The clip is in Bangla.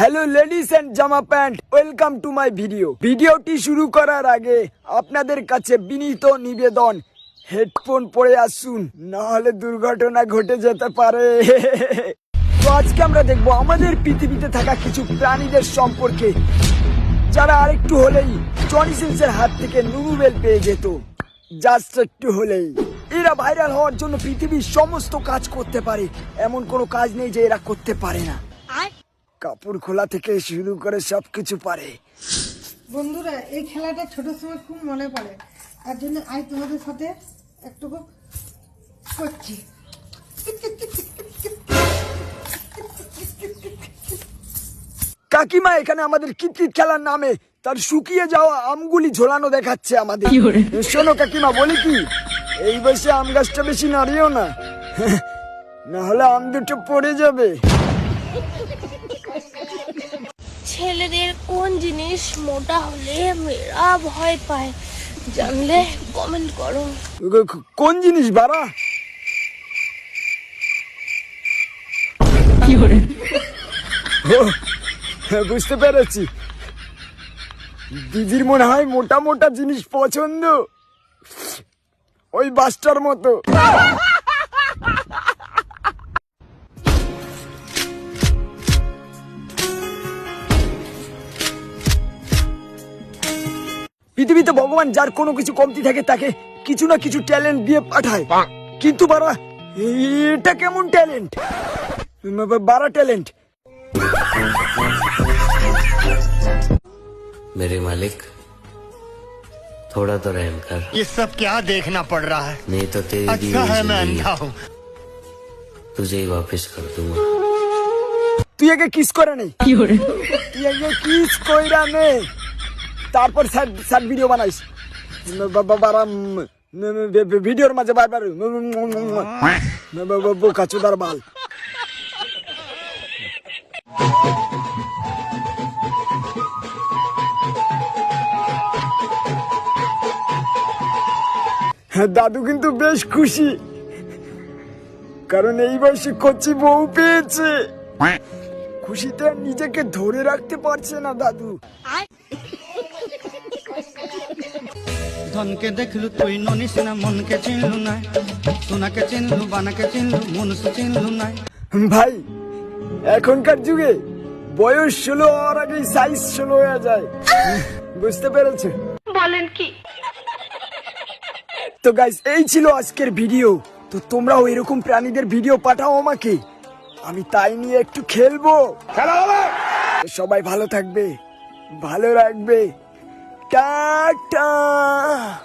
হ্যালো লেডিস এন্ড জামা pant welcome to my video ভিডিওটি শুরু করার আগে আপনাদের কাছে বিনীত নিবেদন হেডফোন পরে আসুন না হলে দুর্ঘটনা ঘটে যেতে পারে। তো আজকে আমরা দেখব আমাদের পৃথিবীতে থাকা কিছু প্রাণীদের সম্পর্কে, যারা আরেকটু হলেই জনি হাত থেকে নুরুবেল পেয়ে যেত জাস্ট একটু হলেই। এরা ভাইরাল হওয়ার জন্য পৃথিবীর সমস্ত কাজ করতে পারে, এমন কোনো কাজ নেই যে এরা করতে পারে না। কাপড় খোলা থেকে শুরু করে সবকিছু পারে। বন্ধুরা এই খেলাটা ছোট সময় খুব মনে পড়ে। তার জন্য আজ তোমাদের সাথে একটু করছি। কাকিমা এখানে আমাদের কিতকিত খেলার নামে তার শুকিয়ে যাওয়া আমগুলি ঝোলানো দেখাচ্ছে আমাদের। শোনো কাকিমা বলি কি? এই বয়সে আম গাছটা বেশি নাড়িও না। না হলে আম দুটো পড়ে যাবে। ছেলেদের কোন জিনিস মোটা হলে মেয়েরা ভয় পায়? জানলে কমেন্ট করো। কোন জিনিস বাড়া? ও, হ্যাঁ, বুঝতে পেরেছি। দিদির মনে হয় মোটা মোটা জিনিস পছন্দ। ওই বাসটার মতো। পৃথিবীতে ভগবান যার কোনো কিছু কমতি থাকে তাকে কিছু না কিছু ট্যালেন্ট দিয়ে পাঠায় কিন্তু বারা এটা কেমন ট্যালেন্ট বারা ট্যালেন্ট मेरे मालिक थोड़ा तो रहम कर ये सब क्या देखना पड़ रहा है नहीं तो तेरी दी अच्छा हुई है मैं जिंदगी अंधा हूँ तुझे ही वापस कर दूंगा তুই আগে কিস করে নেই তুই আগে কিস কইরা নে তারপর স্যার স্যার ভিডিও বানাইস ভিডিওর মাঝে বারবার বোকা চোদার বাল হ্যাঁ দাদু কিন্তু বেশ খুশি কারণ এই বয়সে কচি বউ পেয়েছে খুশিতে নিজেকে ধরে রাখতে পারছে না দাদু ধনকে দেখলু তুই ননিস না মনকে চিনলু না সোনাকে চিনলু বানাকে চিনলু মনুষ্য চিনলু না ভাই এখনকার যুগে বয়স ষোলো হওয়ার আগেই সাইজ ষোলো হয়ে যায়। বুঝতে পেরেছে? বলেন কি? তো গাইস এই ছিল আজকের ভিডিও তো তোমরাও এরকম প্রাণীদের ভিডিও পাঠাও আমাকে। আমি তাই নিয়ে একটু খেলব। তো সবাই ভালো থাকবে ভালো রাখবে। Tata!